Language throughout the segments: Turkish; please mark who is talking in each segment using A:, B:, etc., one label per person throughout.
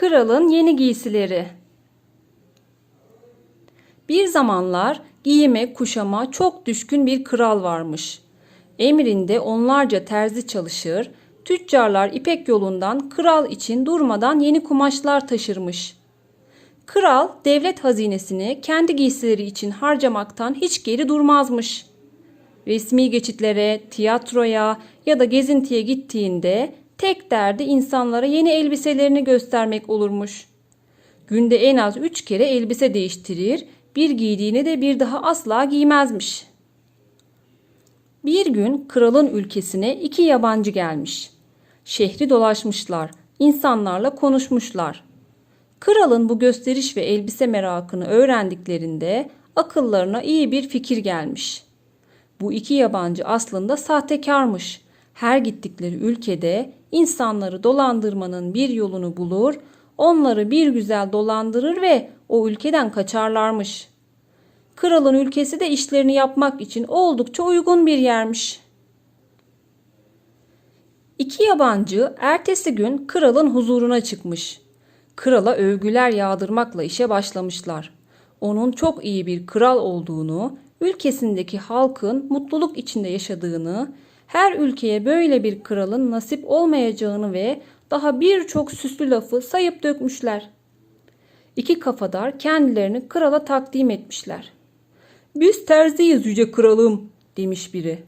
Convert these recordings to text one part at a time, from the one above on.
A: Kralın yeni giysileri. Bir zamanlar giyime kuşama çok düşkün bir kral varmış. Emrinde onlarca terzi çalışır, tüccarlar ipek yolundan kral için durmadan yeni kumaşlar taşırmış. Kral devlet hazinesini kendi giysileri için harcamaktan hiç geri durmazmış. Resmi geçitlere, tiyatroya ya da gezintiye gittiğinde tek derdi insanlara yeni elbiselerini göstermek olurmuş. Günde en az üç kere elbise değiştirir, bir giydiğini de bir daha asla giymezmiş. Bir gün kralın ülkesine iki yabancı gelmiş. Şehri dolaşmışlar, insanlarla konuşmuşlar. Kralın bu gösteriş ve elbise merakını öğrendiklerinde akıllarına iyi bir fikir gelmiş. Bu iki yabancı aslında sahtekarmış. Her gittikleri ülkede insanları dolandırmanın bir yolunu bulur, onları bir güzel dolandırır ve o ülkeden kaçarlarmış. Kralın ülkesi de işlerini yapmak için oldukça uygun bir yermiş. İki yabancı ertesi gün kralın huzuruna çıkmış. Krala övgüler yağdırmakla işe başlamışlar. Onun çok iyi bir kral olduğunu, ülkesindeki halkın mutluluk içinde yaşadığını, her ülkeye böyle bir kralın nasip olmayacağını ve daha birçok süslü lafı sayıp dökmüşler. İki kafadar kendilerini krala takdim etmişler. Biz terziyiz yüce kralım demiş biri.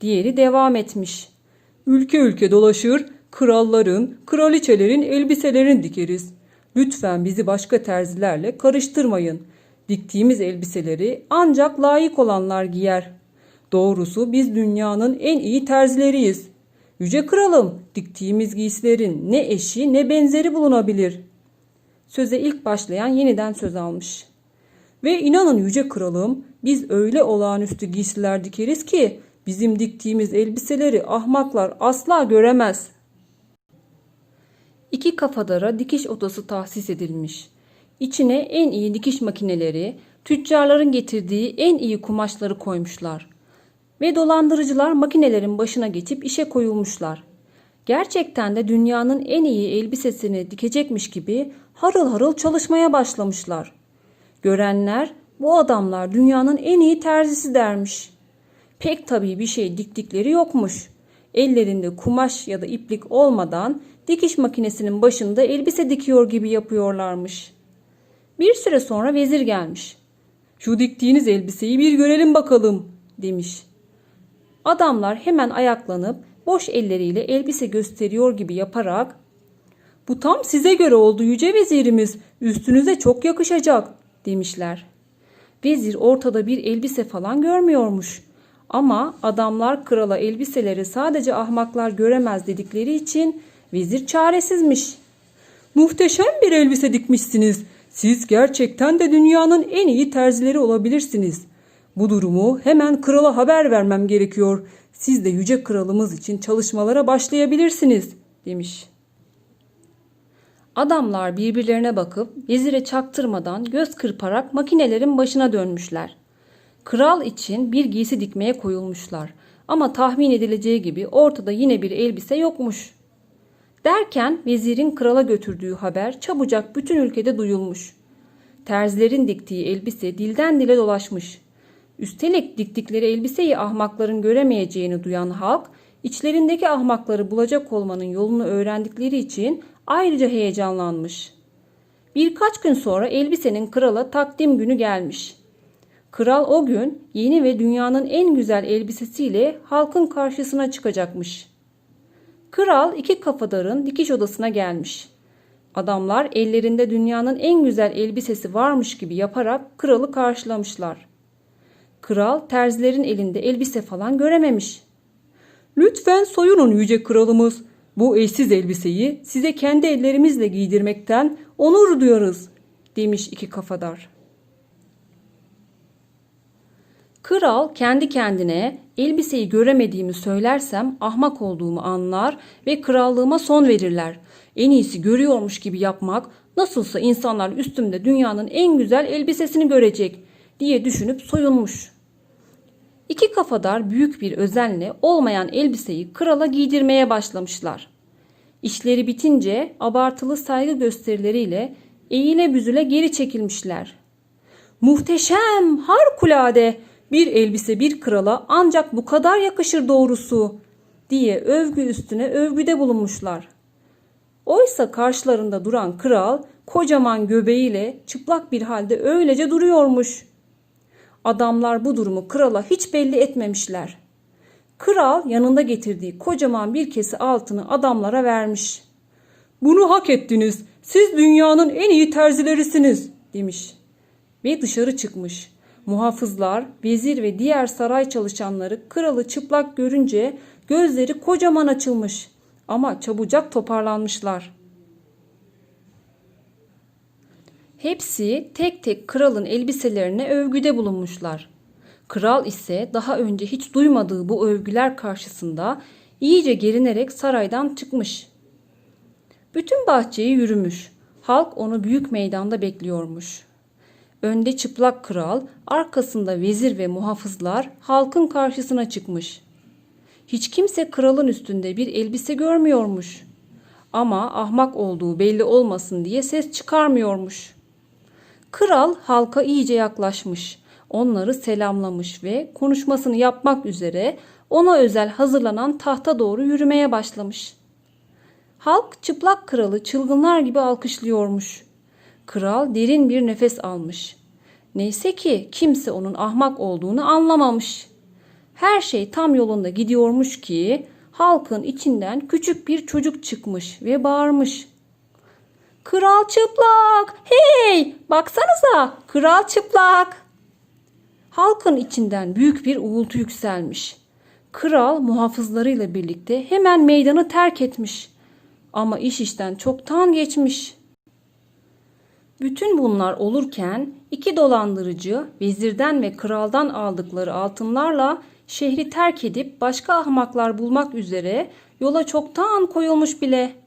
A: Diğeri devam etmiş. Ülke ülke dolaşır, kralların, kraliçelerin elbiselerini dikeriz. Lütfen bizi başka terzilerle karıştırmayın. Diktiğimiz elbiseleri ancak layık olanlar giyer. Doğrusu biz dünyanın en iyi terzileriyiz. Yüce kralım, diktiğimiz giysilerin ne eşi ne benzeri bulunabilir. Söze ilk başlayan yeniden söz almış. Ve inanın yüce kralım, biz öyle olağanüstü giysiler dikeriz ki bizim diktiğimiz elbiseleri ahmaklar asla göremez. İki kafadara dikiş odası tahsis edilmiş. İçine en iyi dikiş makineleri, tüccarların getirdiği en iyi kumaşları koymuşlar. Ve dolandırıcılar makinelerin başına geçip işe koyulmuşlar. Gerçekten de dünyanın en iyi elbisesini dikecekmiş gibi harıl harıl çalışmaya başlamışlar. Görenler bu adamlar dünyanın en iyi terzisi dermiş. Pek tabii bir şey diktikleri yokmuş. Ellerinde kumaş ya da iplik olmadan dikiş makinesinin başında elbise dikiyor gibi yapıyorlarmış. Bir süre sonra vezir gelmiş. Şu diktiğiniz elbiseyi bir görelim bakalım demiş. Adamlar hemen ayaklanıp boş elleriyle elbise gösteriyor gibi yaparak bu tam size göre oldu yüce vezirimiz üstünüze çok yakışacak demişler. Vezir ortada bir elbise falan görmüyormuş. Ama adamlar krala elbiseleri sadece ahmaklar göremez dedikleri için vezir çaresizmiş. Muhteşem bir elbise dikmişsiniz. Siz gerçekten de dünyanın en iyi terzileri olabilirsiniz. Bu durumu hemen krala haber vermem gerekiyor. Siz de yüce kralımız için çalışmalara başlayabilirsiniz demiş. Adamlar birbirlerine bakıp vezire çaktırmadan göz kırparak makinelerin başına dönmüşler. Kral için bir giysi dikmeye koyulmuşlar. Ama tahmin edileceği gibi ortada yine bir elbise yokmuş. Derken vezirin krala götürdüğü haber çabucak bütün ülkede duyulmuş. Terzilerin diktiği elbise dilden dile dolaşmış. Üstelik diktikleri elbiseyi ahmakların göremeyeceğini duyan halk, içlerindeki ahmakları bulacak olmanın yolunu öğrendikleri için ayrıca heyecanlanmış. Birkaç gün sonra elbisenin krala takdim günü gelmiş. Kral o gün yeni ve dünyanın en güzel elbisesiyle halkın karşısına çıkacakmış. Kral iki kafadarın dikiş odasına gelmiş. Adamlar ellerinde dünyanın en güzel elbisesi varmış gibi yaparak kralı karşılamışlar. Kral terzilerin elinde elbise falan görememiş. Lütfen soyunun yüce kralımız. Bu eşsiz elbiseyi size kendi ellerimizle giydirmekten onur duyarız demiş iki kafadar. Kral kendi kendine elbiseyi göremediğimi söylersem ahmak olduğumu anlar ve krallığıma son verirler. En iyisi görüyormuş gibi yapmak, nasılsa insanlar üstümde dünyanın en güzel elbisesini görecek diye düşünüp soyunmuş. İki kafadar büyük bir özenle olmayan elbiseyi krala giydirmeye başlamışlar. İşleri bitince abartılı saygı gösterileriyle eğile büzüle geri çekilmişler. Muhteşem, harikulade bir elbise bir krala ancak bu kadar yakışır doğrusu diye övgü üstüne övgüde bulunmuşlar. Oysa karşılarında duran kral kocaman göbeğiyle çıplak bir halde öylece duruyormuş. Adamlar bu durumu krala hiç belli etmemişler. Kral yanında getirdiği kocaman bir kesi altını adamlara vermiş. Bunu hak ettiniz. Siz dünyanın en iyi terzilerisiniz demiş. Ve dışarı çıkmış. Muhafızlar, vezir ve diğer saray çalışanları kralı çıplak görünce gözleri kocaman açılmış. Ama çabucak toparlanmışlar. Hepsi tek tek kralın elbiselerine övgüde bulunmuşlar. Kral ise daha önce hiç duymadığı bu övgüler karşısında iyice gerinerek saraydan çıkmış. Bütün bahçeyi yürümüş. Halk onu büyük meydanda bekliyormuş. Önde çıplak kral, arkasında vezir ve muhafızlar halkın karşısına çıkmış. Hiç kimse kralın üstünde bir elbise görmüyormuş. Ama ahmak olduğu belli olmasın diye ses çıkarmıyormuş. Kral halka iyice yaklaşmış. Onları selamlamış ve konuşmasını yapmak üzere ona özel hazırlanan tahta doğru yürümeye başlamış. Halk çıplak kralı çılgınlar gibi alkışlıyormuş. Kral derin bir nefes almış. Neyse ki kimse onun ahmak olduğunu anlamamış. Her şey tam yolunda gidiyormuş ki halkın içinden küçük bir çocuk çıkmış ve bağırmış. Kral çıplak! Hey! Baksanıza! Kral çıplak! Halkın içinden büyük bir uğultu yükselmiş. Kral muhafızlarıyla birlikte hemen meydanı terk etmiş. Ama iş işten çoktan geçmiş. Bütün bunlar olurken iki dolandırıcı vezirden ve kraldan aldıkları altınlarla şehri terk edip başka ahmaklar bulmak üzere yola çoktan koyulmuş bile.